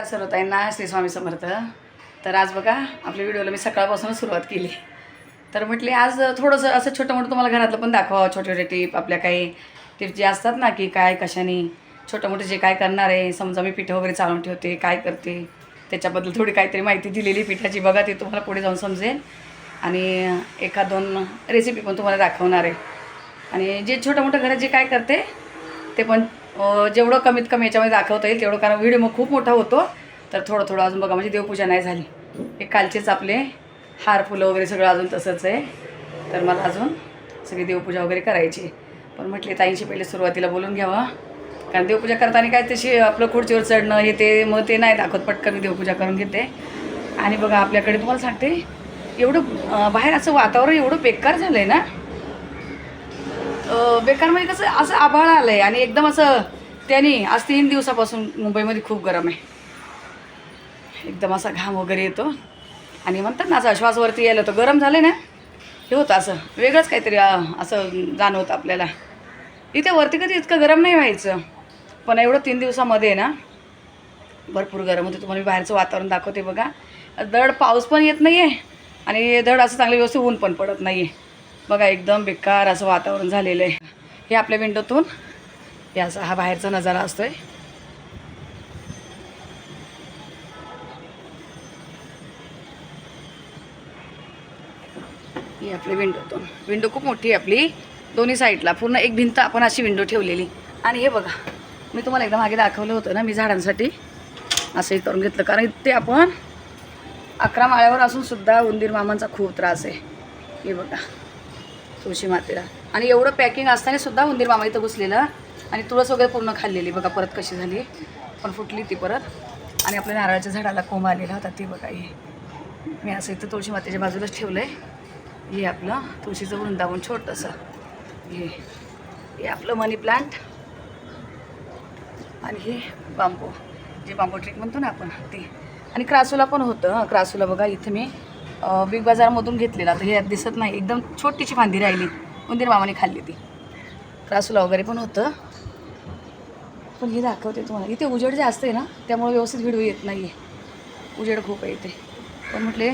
नमस्कार सर्वताईंना श्री स्वामी समर्थ. तर आज बघा आपल्या व्हिडिओला मी सकाळपासूनच सुरुवात केली. तर म्हटले आज थोडंसं असं छोटं मोठं तुम्हाला घरातलं पण दाखवा छोटे छोटे टिप आपल्या काही टिप्स जे असतात ना की काय कशाने छोटं मोठं जे काय करणार आहे समजा मी पिठं वगैरे चालवून ठेवते काय करते त्याच्याबद्दल थोडी काहीतरी माहिती दिलेली पिठाची बघा ते तुम्हाला पुढे जाऊन समजेल. आणि एखाद दोन रेसिपी पण तुम्हाला दाखवणार आहे. आणि जे छोटं मोठं घरात जे काय करते ते पण जेवढं कमीत कमी याच्यामध्ये दाखवता येईल तेवढं कारण व्हिडिओ मग खूप मोठा होतो. तर थोडं थोडं अजून बघा म्हणजे देवपूजा नाही झाली. हे कालचेच आपले हार फुलं वगैरे सगळं अजून तसंच आहे. तर मला अजून सगळी देवपूजा वगैरे करायची पण म्हटले ताईंशी पहिले सुरुवातीला बोलून घ्यावा. कारण देवपूजा करताना काय तशी आपलं खुर्चीवर चढणं हे ते मग ते नाही दाखवत. पटकन मी देवपूजा करून घेते. आणि बघा आपल्याकडे तुम्हाला सांगते एवढं बाहेर असं वातावरण एवढं बेकार झालं आहे ना. बेकार म्हणजे कसं असं आभाळ आलं आहे आणि एकदम असं त्याने आज तीन दिवसापासून मुंबईमध्ये खूप गरम आहे. एकदम असा घाम वगैरे येतो. आणि म्हणतात ना असं श्वासवरती यायला होतं गरम झालं ना? हे होतं असं. वेगळंच काहीतरी असं जाणवतं आपल्याला. इथे वरती कधी इतकं गरम नाही व्हायचं. पण एवढं तीन दिवसामध्ये ना भरपूर गरम होते. तुम्हाला मी बाहेरचं वातावरण दाखवते बघा. दड पाऊस पण येत नाही आहे आणि दड असं चांगलं व्यवस्थित ऊन पण पडत नाही आहे बघा एकदम बेकार असं वातावरण झालेलं आहे. हे आपल्या विंडोतून हे असा हा बाहेरचा नजारा असतोय. ही आपली विंडोतून. विंडो खूप मोठी आहे आपली दोन्ही साईडला. पूर्ण एक भिंत आपण अशी विंडो ठेवलेली. आणि हे बघा मी तुम्हाला एकदा मागे दाखवलं होतं ना मी झाडांसाठी असंही करून घेतलं. कारण ते आपण अकरा माळ्यावर असूनसुद्धा उंदीर मामांचा खूप त्रास आहे. हे बघा. तुळशी मातेला. आणि एवढं पॅकिंग असताना सुद्धा उंदीर मामा इथं घुसलेलं आणि तुळस वगैरे पूर्ण खाल्लेली. बघा परत कशी झाली. पण फुटली ती परत. आणि आपल्या नारळाच्या झाडाला कोंब आलेला होता ती बघा हे. मी असं इथं तुळशी मातेच्या बाजूलाच ठेवलं आहे हे आपलं तुळशीचं वृंदावन छोटंसं. हे. हे आपलं मनी प्लांट आणि हे बांबू. जे बांबू ट्रीक म्हणतो ना आपण ते. आणि क्रासूला पण होतं. क्रासुला क्रासूला बघा इथं मी बिग बाजारमधून घेतलेला. तर हे दिसत नाही. एकदम छोटीशी फांदी राहिली. उंदीर मामाने खाल्ली ती. क्रासूला वगैरे पण होतं. पण हे दाखवते तुम्हाला. इथे उजेड जास्त आहे ना त्यामुळे व्यवस्थित व्हिडिओ येत नाही आहे उजेड खूप आहे इथे. पण म्हटले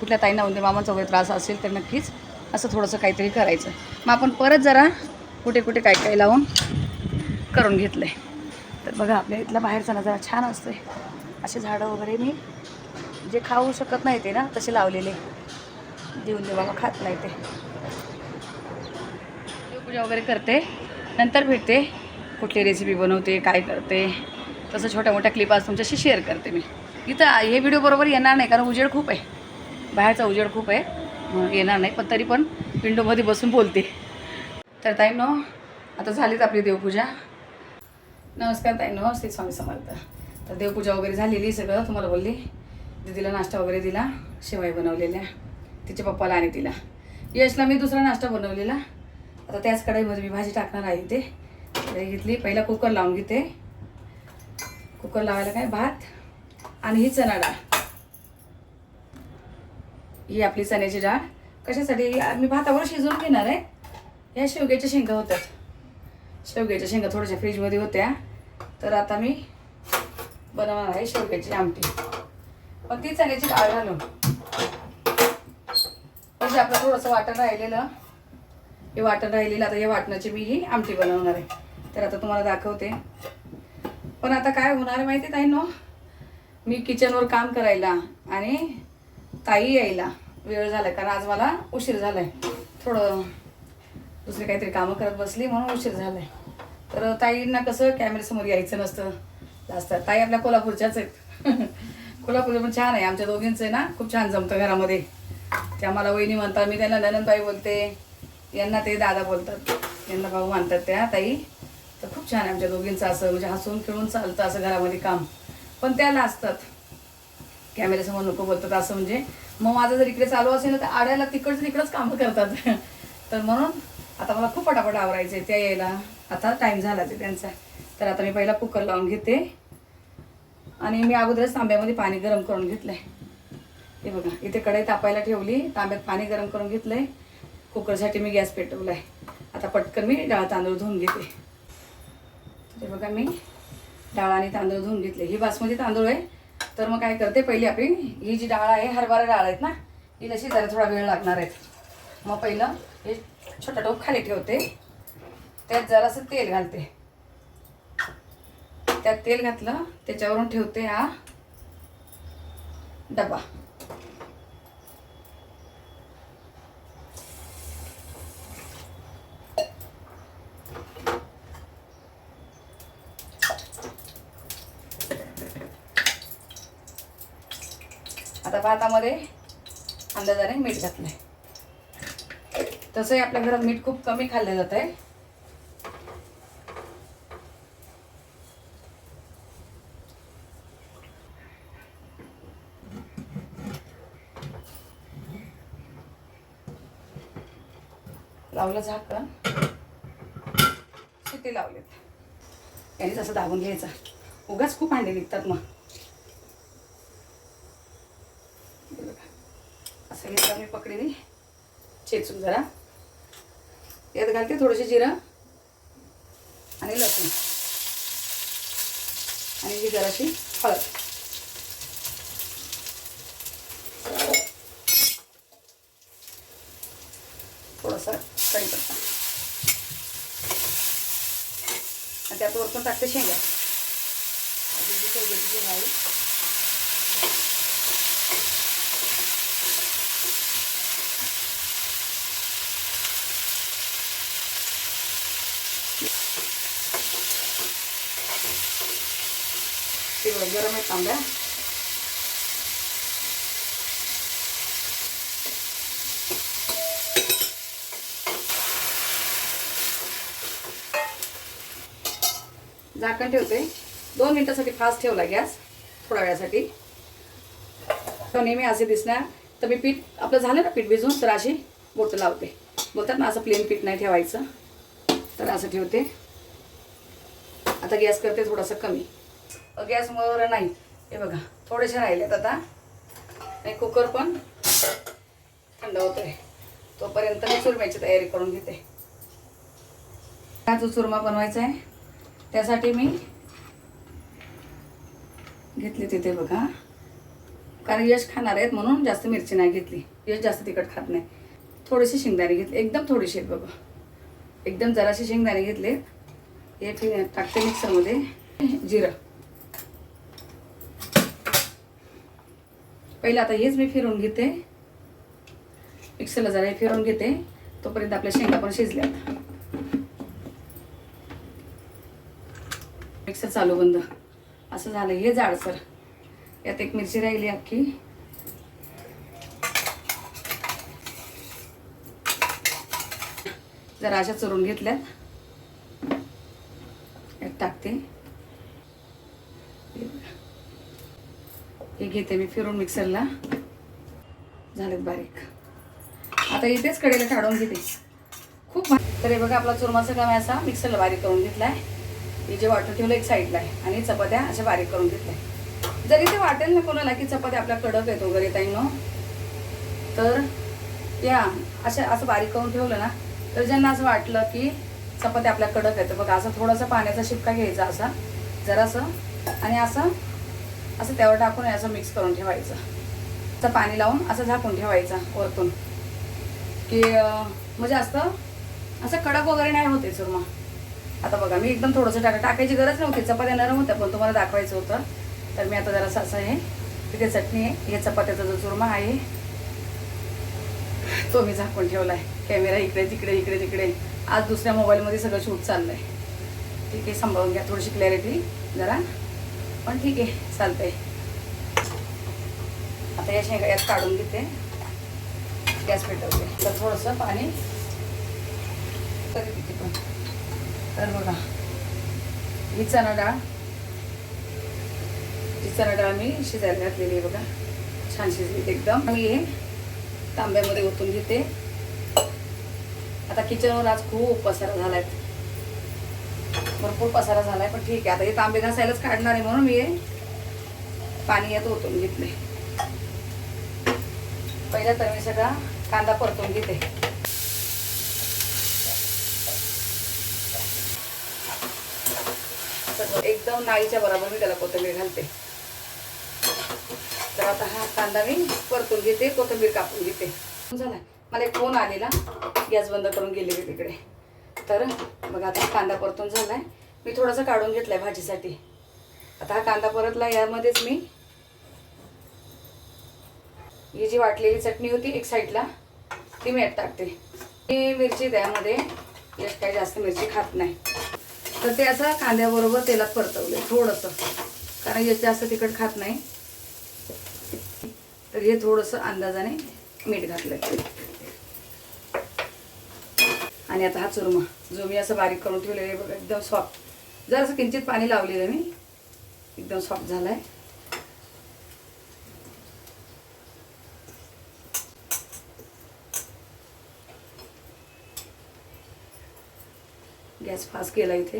कुठल्या ताईंना उंदीर मामाचा वगैरे त्रास असेल तर नक्कीच असं थोडंसं काहीतरी करायचं. मग आपण परत जरा कुठे कुठे काय काय लावून करून घेतलं आहे तर बघा आपल्या इथला बाहेरचा नजारा छान असतो आहे असे झाडं वगैरे मी जे खाऊ शकत नाही ते ना तसे लावलेले. देऊन देऊ बाबा खात नाही ते. पूजा वगैरे करते. नंतर भेटते. कुठली रेसिपी बनवते काय करते. तसं छोट्या मोठ्या क्लिप आज तुमच्याशी शेअर करते मी. इथं हे व्हिडिओ बरोबर येणार नाही कारण उजेड खूप आहे. बाहेरचा उजेड खूप आहे. मग येणार नाही पण तरी पण विंडोमध्ये बसून बोलते. तर ताईंनो आता झालीच आपली देवपूजा. नमस्कार ताईंनो श्री स्वामी समर्थ. तर देवपूजा वगैरे झालेली सगळं तुम्हाला बोलली. दीदीला नाश्ता वगैरे दिला शेवाई बनवलेल्या तिच्या पप्पाला आणि तिला. यशला मी दुसरा नाश्ता बनवलेला. आता त्याच कढाईमध्ये मी भाजी टाकणार आहे ते घेतली. पहिला कुकर लावून घेते. कुकर लावायला काय? भात आणि ही चणा डाळ. ही आपली चण्याची डाळ. कशासाठी? मी भातावर शिजवून घेणार आहे. ह्या शेवग्याच्या शेंगा होत्यात शेवग्याच्या शेंगा थोड्याशा फ्रीजमध्ये होत्या. तर आता मी बनवणार आहे शेवग्याची आमटी. पण ती चण्याची डाळ घालून. म्हणजे आपलं थोडंसं वाटण राहिलेलं हे वाटण राहिलेलं आता या वाटणाची मी ही आमटी बनवणार आहे. तर आता तुम्हाला दाखवते. पण आता काय होणार आहे माहिती ताई नो मी किचनवर काम करायला आणि ताई यायला वेळ झाला कारण आज मला उशीर झालाय. थोडं दुसरी काहीतरी कामं करत बसली म्हणून उशीर झालाय. तर ताईंना कसं कॅमेऱ्यासमोर यायचं नसतं. जास्त ताई आपल्या कोल्हापूरच्याच आहेत. कोल्हापूर पण छान आहे. आमच्या दोघींचं आहे ना खूप छान जमतं घरामध्ये. त्या मला वहिनी म्हणतात मी त्यांना ननंदबाई बोलते. यांना ते दादा बोलतात. यांना भाऊ मानतात त्या ताई. तर खूप छान आहे आमच्या दोघींचं असं म्हणजे हसून खेळून चालतं असं घरामध्ये काम. पण त्या नाचतात. कॅमेऱ्यासमोर नको बोलतात असं म्हणजे. मग माझं जर इकडे चालू असेल ना तर आड्याला तिकडचं तिकडंच कामं करतात. तर म्हणून आता मला खूप पटापट आवरायचं आहे त्या यायला. आता टाईम झाला ते त्यांचा. तर आता मी पहिला कुकर लावून घेते. आणि मी अगोदरच तांब्यामध्ये पाणी गरम करून घेतलंय. हे बघा इथे कढई तापायला ठेवली तांब्यात पाणी गरम करून घेतलंय. कुकरसाठी मी गॅस पेटवलाय. आता पटकन मी डाळ तांदूळ धुवून घेते. ते बघा मी डाळ आणि तांदूळ धुवून घेतले. ही बासमती तांदूळ आहे. तर मग काय करते पहिली आपली ही जी डाळ आहे हरभरा डाळ आहेत ना हिला शिजायला थोडा वेळ लागणार आहेत मग पहिलं हे छोटा टोप खाली ठेवते. त्यात जरासं तेल घालते. त्यात तेल घातलं त्याच्यावरून ठेवते हा डबा. आता भातामध्ये अंदाजाने मीठ घातलंय. तसंही आपल्या घरात मीठ खूप कमी खाल्लं जात आहे लावलं झाकण. सुती लावलेत. याने तसं दाबून घ्यायचा. उगाच खूप भांडे निघतात मग. असं घेतलं मी पकडीने. चेचून जरा. यात घालते थोडंसं जिरं आणि लसूण. आणि ही जराशी हळद थोडंसं कढीपत्ता आणि त्यात वरतून टाकते शेंगा आधी जी शेवग्याची शेंगा आहे ते बघा, गरम आहेत तांब्या झाकण ठेवते. दोन मिनिटासाठी फास्ट ठेवला गॅस थोड्या वेळासाठी. नेहमी असे दिसणार. तर मी पीठ आपलं झालं ना पीठ भिजवून तर अशी बोटं लावते. बोलतात ना असं प्लेन पीठ नाही ठेवायचं. तर असं ठेवते. आता गॅस करते थोडासा कमी. गॅसवर नाही. हे बघा थोडेसे राहिलेत आता. आणि कुकर पण थंड होतोय. तोपर्यंत मी चुरम्याची तयारी करून घेते. हा चुरमा बनवायचा आहे त्यासाठी मी घेतली तिथे बघा. कारण यश खाणार आहेत म्हणून जास्त मिरची नाही घेतली. यश जास्त तिखट खात नाही. थोडीशी शेंगदाणे घेतली. एकदम थोडीशी आहेत बघा. एकदम जराशी शेंगदाणे घेतले. हे टाकते मिक्सरमध्ये. जिरं. पहिलं आता हेच मी फिरून घेते. मिक्सरला जरा हे फिरवून घेते. तोपर्यंत आपल्या शेंगा पण शिजल्यात. मिक्सर चालू बंद. असं झालं. हे जाडसर यात एक मिरची राहिली अख्खी. जरा अशा चोरून घेतल्यात. यात टाकते. हे घेते मी फिरून मिक्सरला. झालेत बारीक. आता इथेच कडेला काढून घेते. खूप तर हे बघा आपला चुरमाचा काम आहे असा मिक्सरला बारीक करून घेतलाय. हे जे वाटून ठेवलं एक साईडला आहे आणि चपात्या अशा बारीक करून घेतल्या जरी ते वाटेल ना कोणाला की चपात्या आपल्या कडक येतो वगैरे ताईनो तर या अशा असं बारीक करून ठेवलं ना तर ज्यांना असं वाटलं की चपात्या आपल्या कडक येतं बघा असं थोडासा पाण्याचा शिपका घ्यायचा असा जरासं आणि असं असं त्यावर टाकून असं मिक्स करून ठेवायचं. असं पाणी लावून असं झाकून ठेवायचं वरतून. की म्हणजे असं असं कडक वगैरे नाही होते चुरमा. आता बघा मी एकदम थोडंसं टाका टाकायची गरज नव्हती चपात्या नरम होत्या पण तुम्हाला दाखवायचं होतं. तर मी आता जरासं असं आहे तिथे चटणी आहे हे चपात्याचा जो चुरमा आहे तो मी झाकून ठेवलाय. कॅमेरा इकडे तिकडे इकडे तिकडे. आज दुसऱ्या मोबाईलमध्ये सगळं शूट चाललं आहे ठीक आहे सांभाळून घ्या थोडीशी क्लॅरिटी जरा. पण ठीक आहे चालतंय. आता या शेंगा यात काढून घेते. गॅस पेटवते. तर थोडंसं पाणी तरी पण. तर बघा. ही चणा डाळ ही चणा डाळ मी शिजायला घातलेली आहे बघा. छान शिजली एकदम. मी हे तांब्यामध्ये ओतून घेते. आता किचनवर आज खूप पसारा झालाय. भरपूर पसारा झालाय पण ठीक आहे. आता हे तांबे घासायलाच काढणार आहे म्हणून मी हे पाणी यात ओतून घेतले पहिल्या तर मी सगळा कांदा परतून घेते सगळं एकदम नाळीच्या बरोबर मी त्याला कोथिंबीर घालते. तर आता हा कांदा मी परतून घेते कोथिंबीर कापून घेते. झाला मला एक फोन आलेला. गॅस बंद करून गेले तिकडे. तर मग आता कांदा परतून झालाय. मी थोडासा काढून घेतलाय भाजीसाठी. आता हा कांदा परतला यामध्येच मी ही जी वाटलेली चटणी होती एक साईडला ती मी टाकते. ही मिरची त्यामध्ये यश काही जास्त मिरची खात नाही. तर ते असं कांद्याबरोबर तेलात परतवले थोडंसं. कारण हे जास्त तिखट खात नाही. तर हे थोडंसं अंदाजाने मीठ घातलं आणि आता हा चुरमा जो मी असं बारीक करून ठेवलेला आहे बघा एकदम सॉफ्ट जर असं किंचित पाणी लावलेलं मी. एकदम सॉफ्ट झालं आहे फास्ट केला इथे.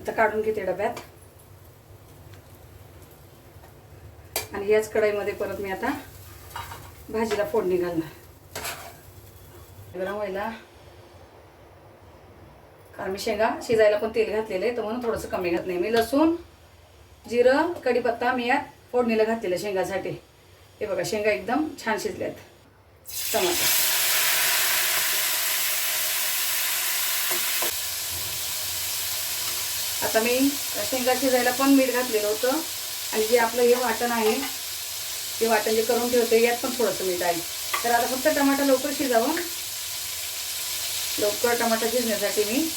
आता काढून घेते डब्यात. आणि याच कढाईमध्ये परत मी आता भाजीला फोडणी घालणार. गरम व्हायला. कारण मी शेंगा शिजायला पण तेल घातलेलं आहे तर म्हणून थोडंसं कमी घातलं मी लसूण जिरं कढीपत्ता मी यात फोडणीला घातलेलं शेंगासाठी. हे बघा शेंगा एकदम छान शिजल्यात. टमाटर. आता मी शेंगा शिजायला पण मीठ घातलेलं होतं. आणि जे आपलं हे वाटण आहे ते वाटण जे करून ठेवते यात पण थोडंसं मीठ आहे. तर आता फक्त टमाटा लवकर शिजावं. लवकर टमाटा शिजण्यासाठी मी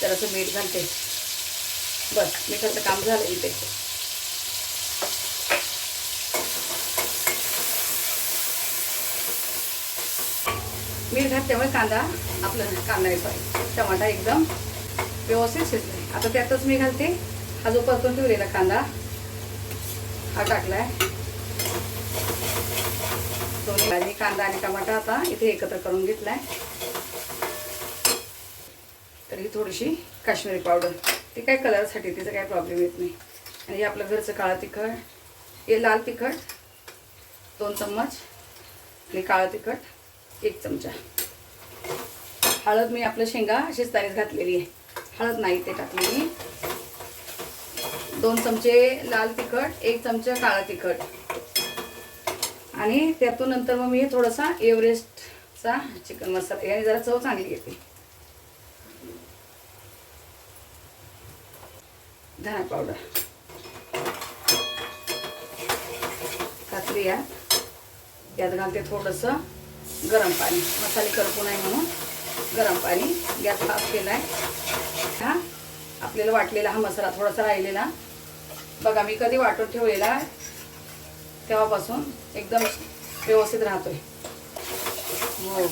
जरासं मीठ घालते. बस मिठाचं काम झालं इथे. मीठ घातल्यामुळे कांदा आपला कांदा येतो टमाटा एकदम व्यवस्थित शिजले आता त्यातच मी घालते. हा जो परतून ठेवलेला कांदा हा टाकलाय. दोन्ही भाजी कांदा आणि टमाटा आता इथे एकत्र करून घेतलाय. तर ही थोडीशी काश्मीरी पावडर ते काय कलरसाठी तिचा काय प्रॉब्लेम येत नाही. आणि हे आपलं घरचं काळं तिखट हे लाल तिखट दोन चम्मच आणि काळं तिखट एक चमचा. हळद मी आपलं शेंगा शिजतानीच घातलेली आहे. हळद नाही ते टाकलेली. दोन चमचे लाल तिखट एक चमचा काळं तिखट. आणि त्यातून नंतर मग मी थोडासा एव्हरेस्टचा चिकन मसाला याने जरा चव चांगली येते. धना पावडर. घातली यात यात घालते थोडंसं गरम पाणी. मसाले करपू नाही म्हणून गरम पाणी. गॅस फास्ट केलाय. हा आपल्याला वाटलेला हा मसाला थोडासा राहिलेला. बघा मी कधी वाटून ठेवलेला तेव्हापासून एकदम व्यवस्थित राहतोय. हो.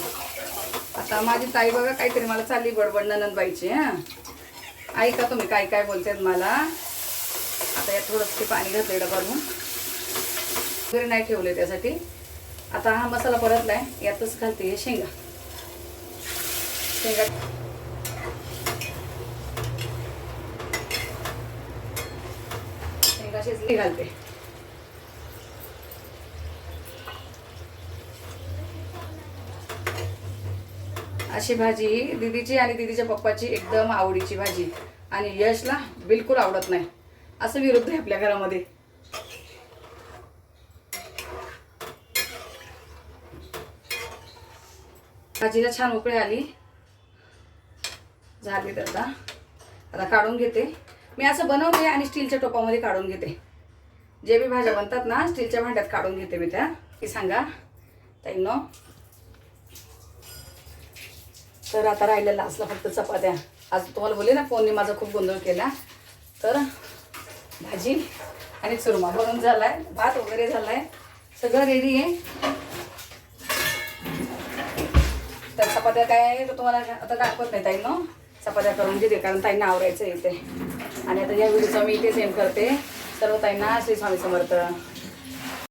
आता माझी ताई बघा काहीतरी मला चालली बडबड ननंदबाईची हां. ऐका तुम्ही काय काय बोलतात मला. आता यात थोडंसं ते पाणी घातले डबारून वगैरे नाही ठेवले त्यासाठी. आता हा मसाला परतलाय. यातच घालते हे शेंगा. शेंगा. शेंगा शिजली घालते. अशी भाजी दीदीची आणि दीदीच्या पप्पाची एकदम आवडीची भाजी. आणि यशला बिलकुल आवडत नाही. असं विरुद्ध आहे आपल्या घरामध्ये. भाजीला छान उकळी आली. झाली तर आता आता काढून घेते. मी असं बनवते आणि स्टीलच्या टोपामध्ये काढून घेते. जे बी भाज्या बनतात ना स्टीलच्या भांड्यात काढून घेते मी त्या. की सांगा ताईंनो तर आता राहिलेला असला फक्त चपात्या. आज तुम्हाला बोलले ना फोनने माझा खूप गोंधळ केला. तर भाजी आणि चुरमा बनून आहे भात वगैरे झाला आहे सगळं रेडी आहे. तर चपात्या काय आहे तर तुम्हाला आता दाखवत नाही ताई न चपात्या करून घेते कारण ताईंना आवरायचं इथे. आणि आता या व्हिडिओचा मी इथे सेंड करते. सर्व ताईंना श्री स्वामी समर्थ.